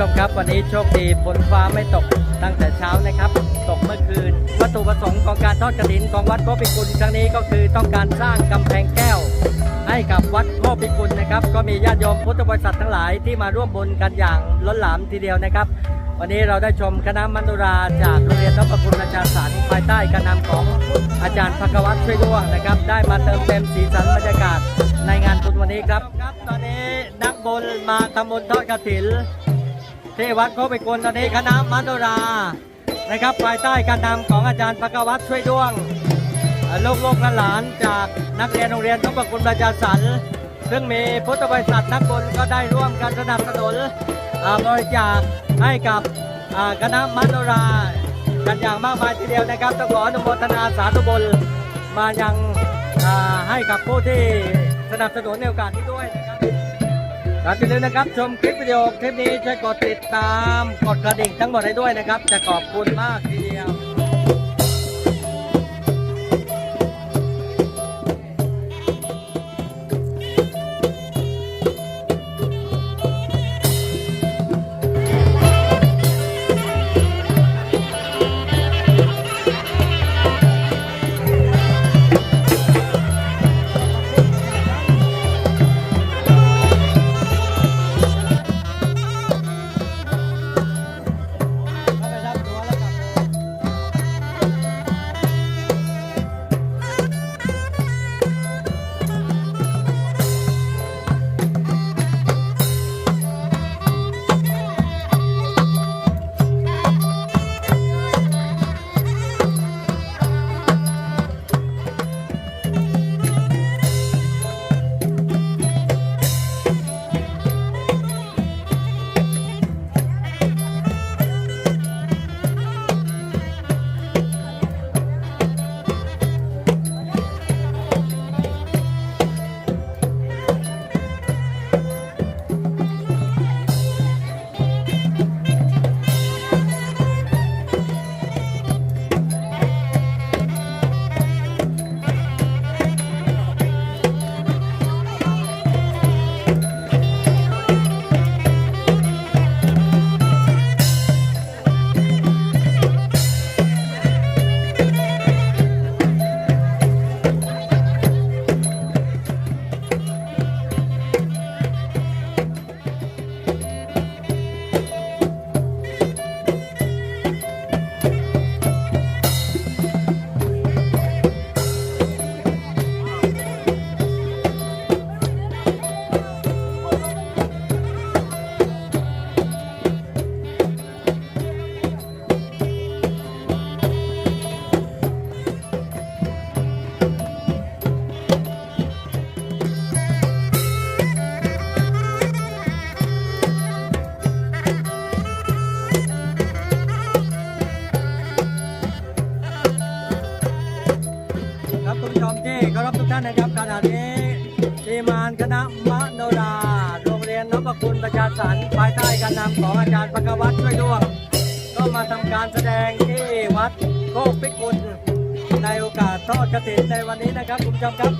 ชมครับวันนี้โชคดีฝนฟ้าไม่ตกตั้งแต่เช้านะครับ ตกเมื่อคืน วัตถุประสงค์ของการทอดกระถินของวัดโคปิกุลครั้งนี้ก็คือต้องการสร้างกำแพงแก้ว ให้กับวัดโคปิกุลนะครับ ก็มีญาติโยมพุทธบริษัททั้งหลายที่มาร่วมบุญกันอย่างล้นหลามทีเดียวนะครับ วันนี้เราได้ชมคณะมโนราจากโรงเรียนนพคุณอาจารย์สารภายใต้การนำของอาจารย์ภกวัตช่วยด้วงนะครับ ได้มาเติมเต็มสีสันบรรยากาศในงานบุญวันนี้ครับครับตอนนี้นักบุญมาทำบุญทอดกฐิน ที่วัดโคไปกุลตอนนี้คณะมโนรานะครับภายใต้การนำของอาจารย์ภกวัตช่วยด้วงลูกลูกหลานจากนักเรียนโรงเรียนนพคุณประชาสรรค์ซึ่งมีพุทธบริษัทนักบุญก็ได้ร่วมกันสนับสนุนบริจาคให้กับคณะมโนรากันอย่างมากมายทีเดียวนะครับต้องขออนุโมทนาสาธุบุญมายังอ่าให้กับผู้ที่สนับสนุนในโอกาสนี้ด้วยนะครับ ครับอย่าลืมนะครับชมคลิปวิดีโอคลิปนี้ช่วยกดติดตามกดกระดิ่งทั้งหมดให้ด้วยนะครับ จะขอบคุณมากทีเดียว นนะครับขณะนี้ทีมงานคณะมโนราโรงเรียนนพคุณประชาสรรค์ภายใต้การนำของอาจารย์ปกวัตช่วยด้วง ก็มาทำการแสดงที่วัดโคกพิกุลในโอกาสทอดกระถินในวันนี้นะครับคุณผู้ชมครับ